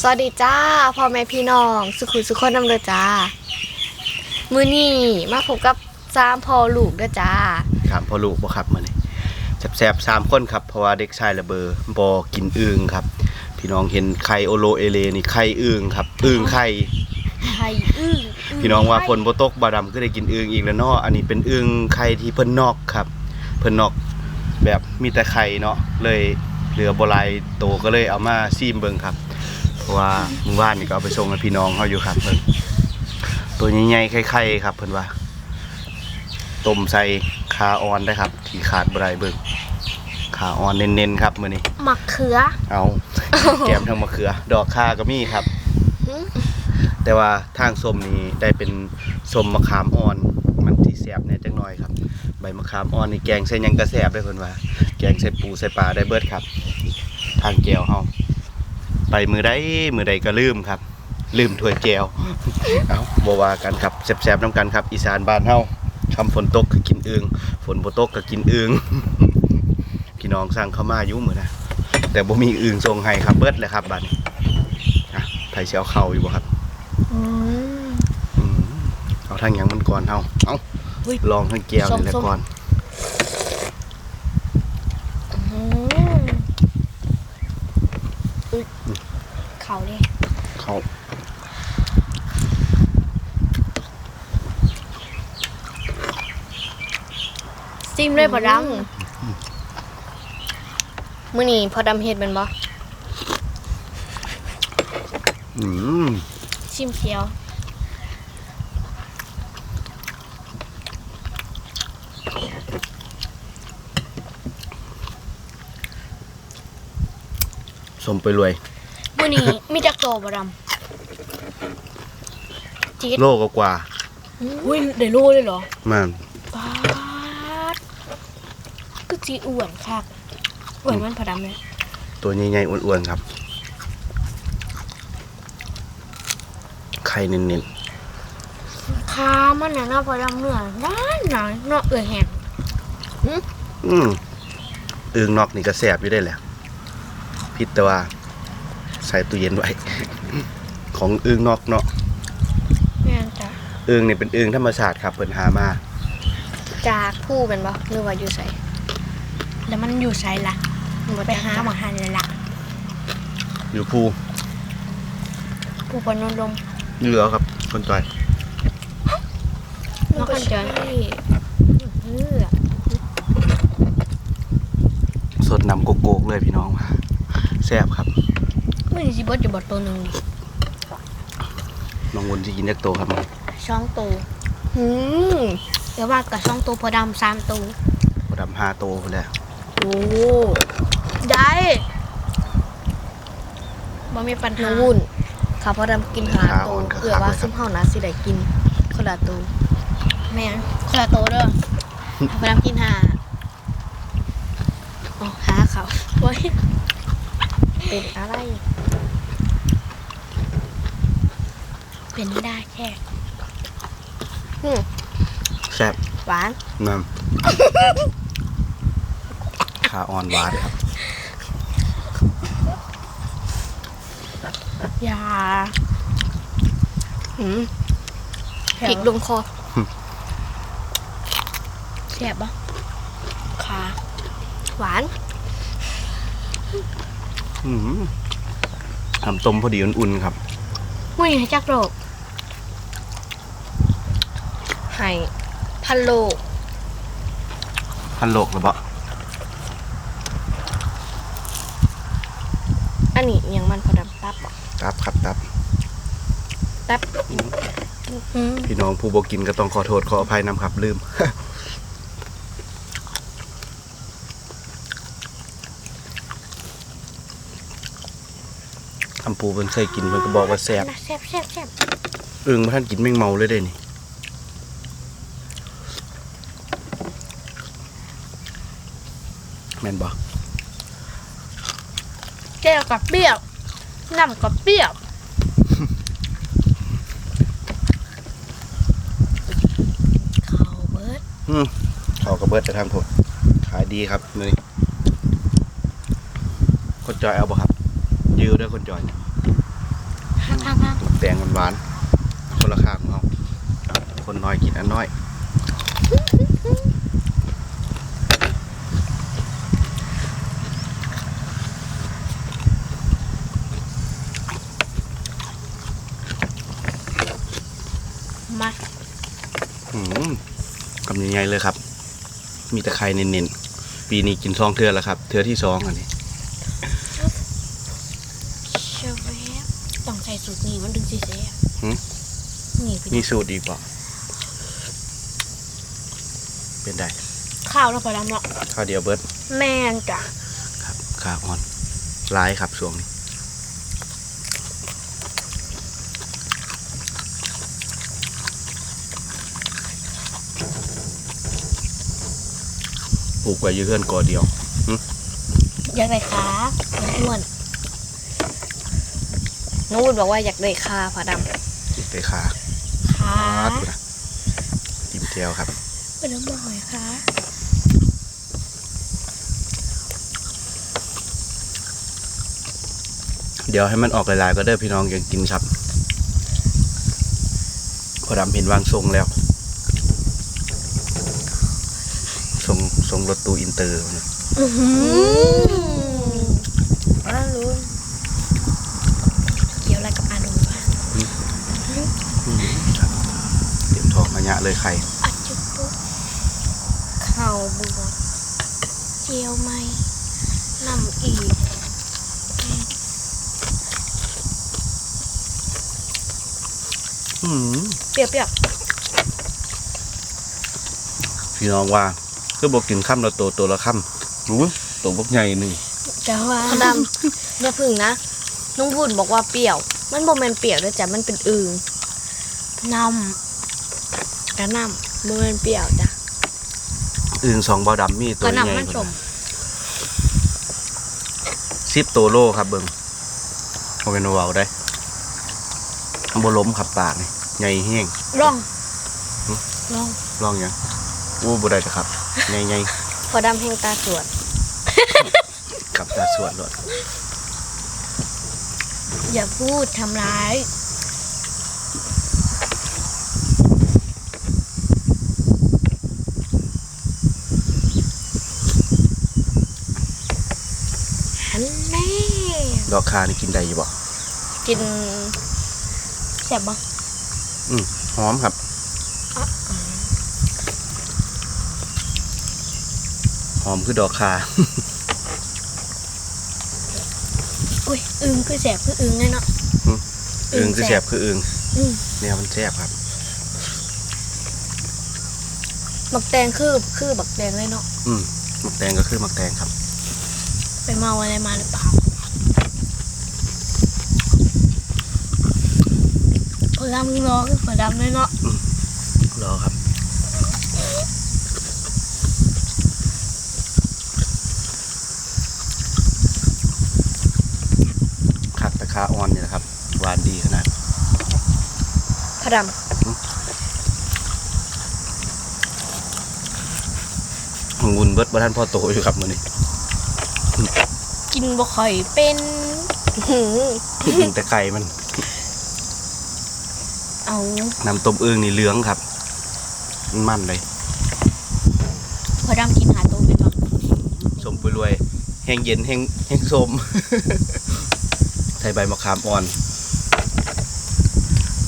สวัสดีจ้าพ่อแม่พี่น้อง สุขุมสุขคนนำเลยจ้า มือนี่มาพบกับสามพ่อลูกเด้อจ้าถามพ่อลูกบ่ครับมื้อนี้แซ่บๆสามคนครับเพราะว่าเด็กชายระเบอบ่กินอึ่งครับ พี่น้องเห็นไข่โอโลเอเลนี่ไข่อึ่งครับอึ่งไข่ไทยอื้อพี่น้องว่าฝนบ่ตกบาดำก็ได้กินอึ่งอีกแล้วเนาะอันนี้เป็นอึ่งไข่ที่เพิ่นนอกครับ เพิ่นนอกแบบมีแต่ไข่เนาะเลยเหลือบ่หลายโตก็เลยเอามาซีมเบิ่งครับ เพราะว่ามื้อวานนี่ก็เอาไปส่งให้พี่น้องเฮาอยู่ครับเพิ่นตัวใหญ่ๆไข่ๆครับเพิ่นว่าต้มใส่คาออนได้ครับ ที่ขาดบ่ได้เบิ่งขาออนเน้นๆครับมื้อนี้หมักเขือ เอาแกมทั้งมะเขือ ดอกข่าก็มีครับหืมแต่ว่าทางส้มนี้ได้เป็นส้มมะขามอ่อนมันที่แสบเนี่ยจังน้อยครับ ใบมะขามอ่อนนี่แกงใส่หยังก็แสบได้เพิ่นว่า แกงใส่ปูใส่ปลาได้เบิดครับ ทางแก้วเฮา ไปมือใดมือใดก็ลืมครับ ลืมถ้วยแก้วเอาบ่ว่ากันครับแซ่บๆน้ำกันครับ อีสานบ้านเฮาคำฝนตกก็กินอึงฝนบ่ตกก็กินอึงพี่น้องสั่งเข้ามาอยู่มื้อนะแต่บ่มีอึงส่งให้ครับเบิดเลยครับบัดนี้อะไผสิเอาเข้าอยู่บ่ครับอืมอืมเอาทางหยังมันก่อนเฮาเอาอุ๊ยลองทางแก้วนี่แหละส้มๆก่อนอืมอุ๊ย เขาเลยเขาซิมเลยพอดำมือนี่พอดำเฮ็ดเป็นบ่อืมชิมเคี้ยวสมไปรวย มือนี่มีจักโตบ่ดำจีดโลกกว่าอุ้ยได้รู้เลยเหรอๆมันปาดก็จีอ้วนคักอ้วนมันพอดำเลยตัวใหญ่ๆอ้วนๆครับ ไข่เน้นขามันน่ะเนาะพอดำเนื้อด้านหนาเนาะเอือแห้งๆอืมอึงนอกนี่ก็แสบอยู่ได้แหละพิษแต่ว่า ใส่ตู้เย็นไว้ ของอึงนอกเนาะแม่นจ้ะอึงนี่เป็นอึงธรรมชาติครับเพิ่นหามาจากผู้เป็นบ่หรือว่าอยู่ใส่แล้วมันอยู่ไสล่ะไปหาหมอหันเลยล่ะอยู่ภูผู้ปนนลมเหลือครับคนจอยนอกกันจอยเออสดนำโกโก้เลยพี่น้องแซ่บครับ มือนี่สิเบิดอยู่บ่ตัวหนึงดิน้องวนที่กินเล็กโตครับช่องตูอืมเดี๋ยวว่ากับช่องตูพอดำสามตูพอดำห้าโตคนแล้วโอ้ได้บ่มีปัญน้หาองวุ่นข้าพอดำกินหาโตเผื่อว่าซุมเฮานะสิได้กินคนละโตแม่นคนละโตเด้อพอดำกินหาอ๋อหาเขาโอ้ยเป็นอะไร เป็นได้แค่อืมแซ่บหวาน น้ำขาอ่อนหวานครับ ยาอืมพริกลงคอแซ่บบ่ขาหวาน อืมทำต้มพอดีอุ่นๆครับ มุ้ยให้จักโรค ไห่พันโลพันโลกหรือเปล่าอันนี้อิหยังมันพอดำตับอะตับครับตับ ตับอืมพี่น้องผู้บกินก็ต้องขอโทษขออภัยนำครับลืมทำปูเพิ่นเคยกินเพิ่นก็บอกว่าแซ่บนะแซ่บแซ่บแซ่บอึ่งมาท่านกินแมงเมาเลยได้นี่ แม่นบ่แก้วกับเปรี้ยวน้ำกับเปรี้ยวเขาเบิดอืมเขากระเบิดจะทำผลขายดีครับนี่คนจอยเอาบ่ครับยืวด้วยคนจอยข้างข้างแตงหวานๆคนละข้างของเราคนน้อยกินอันน้อย มา อืม กำยังไงเลยครับ มีแต่ไข่เน้นๆ ปีนี้กินซองเทือแล้วครับ เทือที่สองอันนี้เชฟต้องใส่สูตรนี้มันถึงสิเสียหืมนี่พี่มีสูตรดีกว่าเป็นได้ข้าวแล้วพอดำเนาะข้าวเดียวเบิร์ดแม่นจ้ะครับข้าวอ่อนร้ายครับช่วงนี้ ปลูกไว้อยืเพื่อนกอเดียวอยากได้ขามันอ้วนน้องวุ้นบอกว่าอยากได้คาผาดไปขาขาปาดพุ่นนะติมเทียวครับเป็นน้ำบ่อยขาเดี๋ยวให้มันออกหลายๆก็เด้อพี่น้องยังกินครับพอดำเห็นวางทรงแล้ว ทรงทรงรถตู้อินเตอร์นะอื้อหือำอ้าวรู้เกี่ยวอะไรกับอาดูวะครับเต็มท้องมาเยะเลยไข่อาจุปุ๊บข้าวบวกเจียวไหมน้ำอีกอืมเปรี้ยวพี่น้องว่า คือบอกกินข้ามละตัวตัวละข้ามรู้ตัวบกใหญ่หนึ่งแต่ว่าๆผาดำอย่าพึ่งนะน้องวุ้นบอกว่าเปรี้ยว มันบ่แม่นเปรี้ยวด้วยจ้ะมันเป็นอึงน้กระหน่ำบ่แม่นเปรี้ยวจ้ะอื่นสองเบาดำมีำตักวระใหญ่หน่ำมันสมสิบตัวโลครับเบิงโมเป็นเวาได้บล้มขับปากนี่ใหญ่แห้งร่องหึร่องลองยังอู้บ่ได้แต่ครับ ใหญ่ใหญ่พอดำแห่งตาสวดขับตาสวดรถอย่าพูดทำร้ายฮันแน่ดอกคานี่กินได้อยู่บ่กินแซ่บบ้างหอมครับ อมคือดอกคาอุ้ยอึงคือแสบคืออึงเลยเนาะหึอึงคือแสบคืออึงอืมเนี่ยมันแซ่บครับบักแตงคือคือบักแตงเลยเนาะอืมหมักแตงก็คือหมักแตงครับ ไปเมาอะไรมาหรือเปล่าพอดำรอคือพอดำเลยเนาะรอครับ ขัดตะคาออนนี่แหละครับ หวานดีขนาดผาดวุนเบิดบ่ท่านพ่อโตอยู่ครับมื้อนี้กินบ่ค่อยเป็นำหือกินแต่ไก่มัน เอาน้ำต้มอึ่งนี่เหลืองครับ มันมันเลยพอดำกินหาตัวเป็นบ่สมปุยรวย แห้งเย็นแห้งแห้งส้มใส่ใบมะขามอ่อน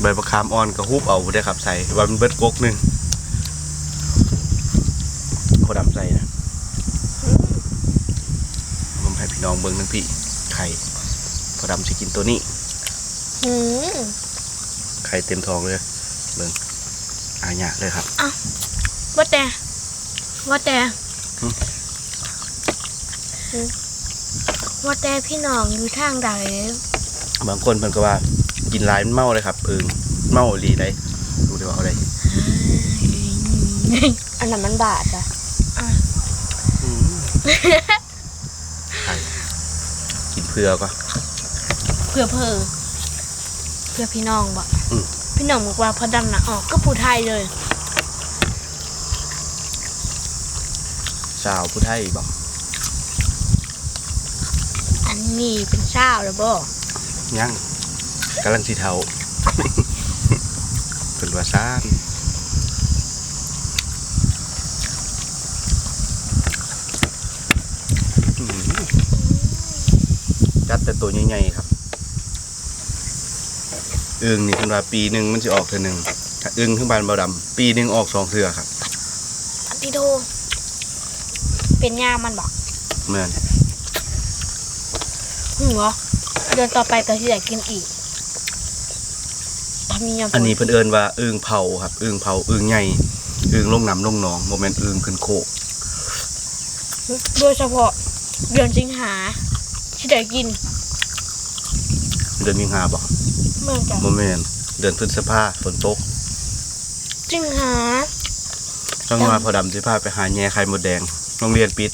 ใบมะขามอ่อนก็ฮุบเอาได้อครับใส่ว่ามันเบิดกกหนึงโคดำใส่นะผมให้พี่น้องเบิ้งนั่นพี่ ไข่โคดำสิกินตัวนี้หือไข่เต็มท้องเลย เบิ้งอาญะเลยครับว่าแต่ว่าแต่หึว่าแต่พี่น้องอยู่ทางใดบางคนเพิ่นก็ว่า กินหลายมันเมาเลยครับอึ่งเมาอีหลีได้ดูเดี๋ยวเอาได้อันนั้นมันบาดจ้ะอืมไข่กินเพื่อก็เพื่อเพื่อเพื่อพี่น้องบ่อืมพี่น้องบอกว่าพอดำน่ะออกก็ผู้ไทยเลยสาวผู้ไทยบอกอันนี้เป็นเช้าแล้วบ่ยัง กำลังสิเทาเป็นว่าซ่านอืมจัดแต่ตัวใหญ่ๆครับอึ่งนี่เพิ่นว่าปีหนึ่งมันจะออกเทื่อหนึ่งถ้าอึ่งขึ้นบานเบาดำปีหนึ่งออกสองเทื่อครับอันที่โทเป็นยามันบอกเหมือนหัวเดือนต่อไปก็ที่อยากกินอีก ทำมียาอันนี้เพิ่นเอิ้นว่าอึ่งเผาครับอึ่งเผาอึ่งใหญ่อึ่งลงน้ำลงหนองโมเมนต์อึ่งขึ้นโคกโดยเฉพาะเดือนสิงหาที่ได้กิน เดือนมีนาบ่เมื่อกันโมเมนต์เดือนพฤษภาฝนตกสิงหาต้องมาพอดำสิพาไปหาแง่ไข่มดแดงโรงเรียนปิด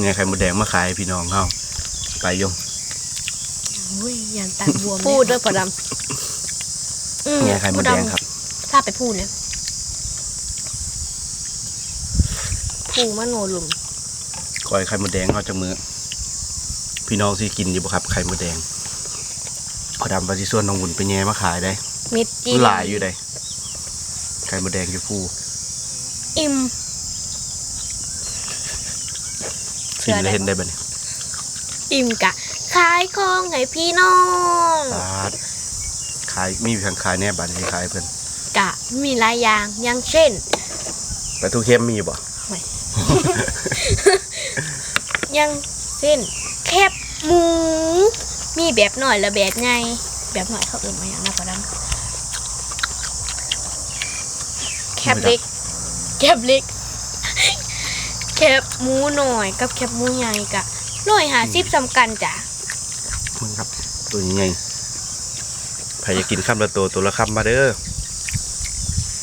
แง่ไข่มดแดงมาขายให้พี่น้องเฮาไปยงอุ้ยยันตาบวมพูดด้วยพอด อืแง่ไข่มดแดงครับ ถ้าไปพูดเนี่ยำพูมะโนลุมกอยไข่มดแดงเฮาจังมือ พี่น้องสิกินอยู่บ่ครับ ไข่มดแดงพอดำว่าสิส่วนน้องบุญไปแง่มาขายได้มิดจีหลายอยู่ได้ไข่มดแดงอยู่ผู้อิ่มสินแล้วเห็นได้บัดนี้อิ่มกะขายของให้พี่น้องสาด ขายมีทางขายแน่บัดนี้ขายเพิ่นกะมีหลายอย่างอย่างเช่นปลาทูเค็มมีบ่อย่างเช่นแคบหมู มีแบบหน่อยและแบบไงแบบหน่อยเขาเอื่นมาอย่างน่าพอดำแคบเล็กแคบเล็กแคบหมูหน่อยกับแคบหมูใหญ่กะร้อยหาสิบสำกันจ้ะมึงครับ ตัวใหญ่ ใครอยากกินข้ามละตัวตัวละคำมาเด้อ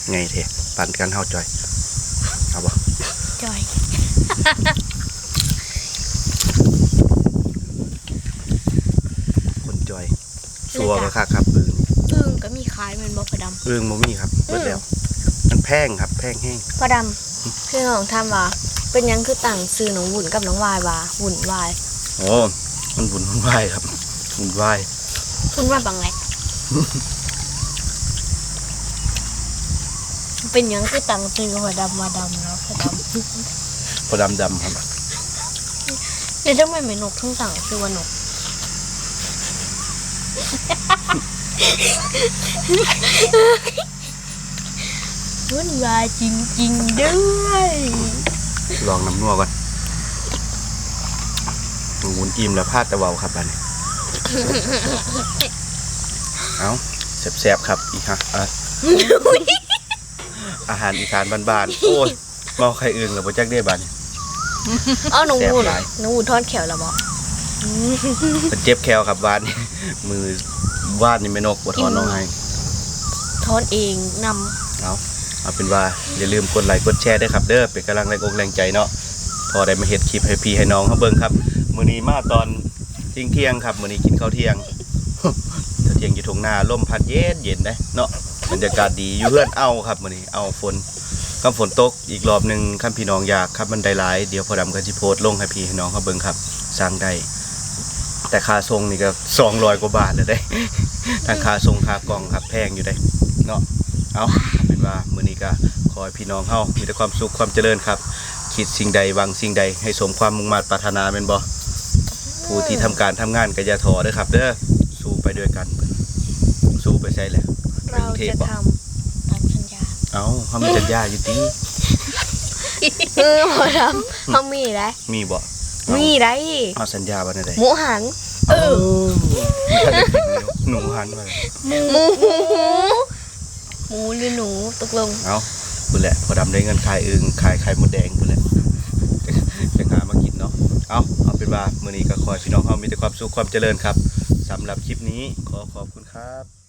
ไงเทปั่นกันเฮาจอยเอาบ่จอยคนจอยสัวก็คักครับอึ่งอึ้งก็มีขายแมันบอกพอดำอึ่งบ่มีครับเบิดแล้วมันแพงครับ แพงแห้งพอดำพี่น้องทำว่าเป็นหยังคือต่างซื้อน้องวุ่นกับน้องวายว่าวุ่นวายโอ้มันบุญวุ่นวายครับวุ่นวายวุ่นวายบังไง เป็นหยังคือต่างซื้อพอดำมาดำเนาะพอดพอดำดำครับำเนี่ยทำไมไม่นกทั้งสั่งซื้อว่านกวุ่นวายจริง ๆ ด้วยลองน้ำนัวก่อนหมุนอิ่มแล้วพลาดแต่เบาครับบัดนี้ เอาแซ่บๆครับอีกฮะอะอาหารอีสานบ้านๆโอ้ยเมาไข่อึ่งแล้วบ่จักได้บัดนี้เอาน้องวุ่นแซ่บหลายน้องวุ่นทอดแขวแล้วบอกมันเจ็บแคลครับวานนี่มือวาดนี่ไม่นกบ่ทอนน้องให้ทอดเองนเอาเอาเป็นว่าอย่าลืมกดไลค์กดแชร์ด้วยครับ เด้อเป็นกำลังแรงอกแรงใจเนาะพอได้มาเฮ็ดคลิปให้พี่ให้น้องเขาเบิ่งครับมื้อนี้มาตอนเที่ยงเที่ยงๆครับมื้อนี้กินข้าวเที่ยง เทียงอยู่ทุ่งนาลมพัดเย็นเย็นได้เนาะบรรยากาศดีอยู่เพื่อนเอาครับมื้อนี้เอาฝนคำฝนตกอีกรอบหนึงคันพี่น้องอยากครับมันได้หลายเดี๋ยวพอดำก็สิโพสต์ลงให้พี่ให้น้องเขาเบิ่งครับ สร้างได้แต่ค่าทรงนี่ก็200กว่าบาทเลยได้ทั้งค่าทรงค่ากล่องครับแพงอยู่ได้เนาะเอาเป็นว่ามื้อนี้ก็ขอให้พี่น้องเฮามีแต่ความสุขความเจริญครับ คิดสิ่งใดหวังสิ่งใดให้สมความมุ่งมั่นปรารถนาแม่นบ่ผู้ที่ทำการทำงานก็อย่าท้อเด้อครับเด้อ ด้วยกัน สู้ไปใช่แหละำเราจะทตามสัญญาเอ้าเฮามีสัญญาอยู่ติำเออพอดำเขามีได้มีบ่มีได้เอาสัญญาบ่ได้หมูหันเออถ้าได้กินอยู่หนูหันมาหมูหมูหรือหนูตกลงเอาพุ่นแหละพอดำได้เงินขายอึ่งขายไข่มดแดงพุ่นแหละจะหามากินเนาะเอาเอาเป็นว่ามื้อนี้ก็ขอให้พี่น้องเฮามีแต่ความสุขความเจริญครับ สำหรับคลิปนี้ขอขอบคุณครับ